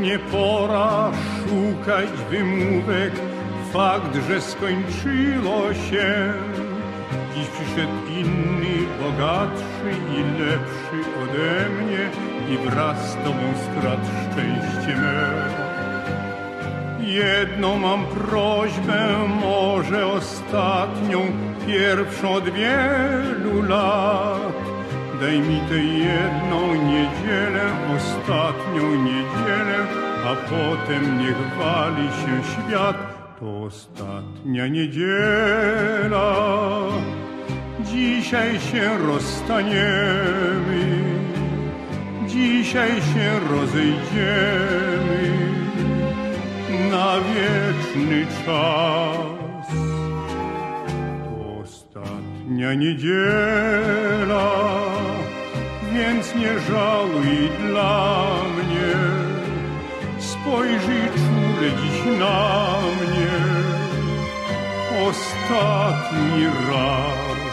nie pora szukać wymówek, fakt, że skończyło się. Dziś przyszedł inny, bogatszy i lepszy ode mnie i wraz z tobą skradł szczęście me. Jedną mam prośbę, może ostatnią, pierwszą od wielu lat. Daj mi tę jedną niedzielę, ostatnią niedzielę, a potem niech wali się świat. To ostatnia niedziela. Dzisiaj się rozstaniemy, dzisiaj się rozejdziemy na wieczny czas. To ostatnia niedziela, więc nie żaluj dla mnie. Spojrzyj czule dziś na mnie ostatni raz.